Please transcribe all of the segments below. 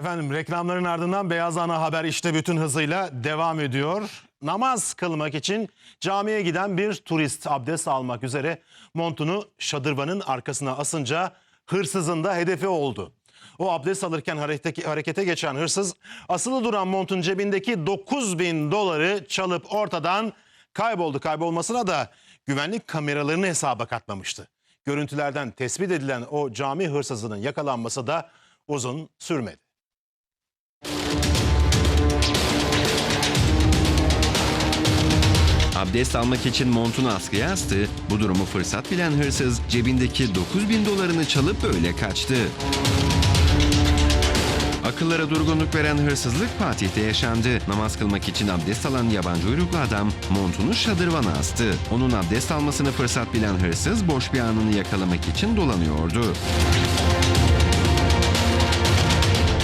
Efendim reklamların ardından Beyaz Ana Haber işte bütün hızıyla devam ediyor. Namaz kılmak için camiye giden bir turist abdest almak üzere montunu şadırvanın arkasına asınca hırsızın da hedefi oldu. O abdest alırken harekete, geçen hırsız asılı duran montun cebindeki 9 bin doları çalıp ortadan kayboldu. Kaybolmasına da güvenlik kameralarını hesaba katmamıştı. Görüntülerden tespit edilen o cami hırsızının yakalanması da uzun sürmedi. Abdest almak için montunu askıya astı. Bu durumu fırsat bilen hırsız cebindeki 9000 dolarını çalıp böyle kaçtı. Akıllara durgunluk veren hırsızlık Fatih'te yaşandı. Namaz kılmak için abdest alan yabancı uyruklu adam montunu şadırvana astı. Onun abdest almasını fırsat bilen hırsız boş bir anını yakalamak için dolanıyordu.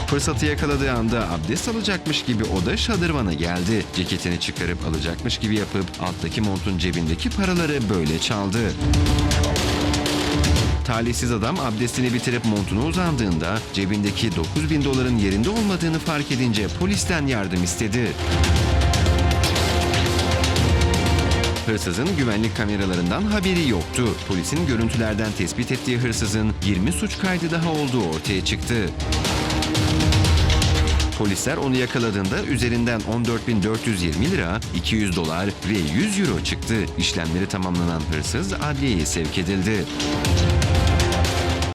Fırsatı yakaladığı anda abdest alacakmış gibi o da şadırvana geldi. Ceketini çıkarıp alacakmış gibi yapıp alttaki montun cebindeki paraları böyle çaldı. Talihsiz adam abdestini bitirip montuna uzandığında cebindeki 9000 doların yerinde olmadığını fark edince polisten yardım istedi. Hırsızın güvenlik kameralarından haberi yoktu. Polisin görüntülerden tespit ettiği hırsızın 20 suç kaydı daha olduğu ortaya çıktı. Polisler onu yakaladığında üzerinden 14.420 lira, 200 dolar ve 100 euro çıktı. İşlemleri tamamlanan hırsız adliyeye sevk edildi.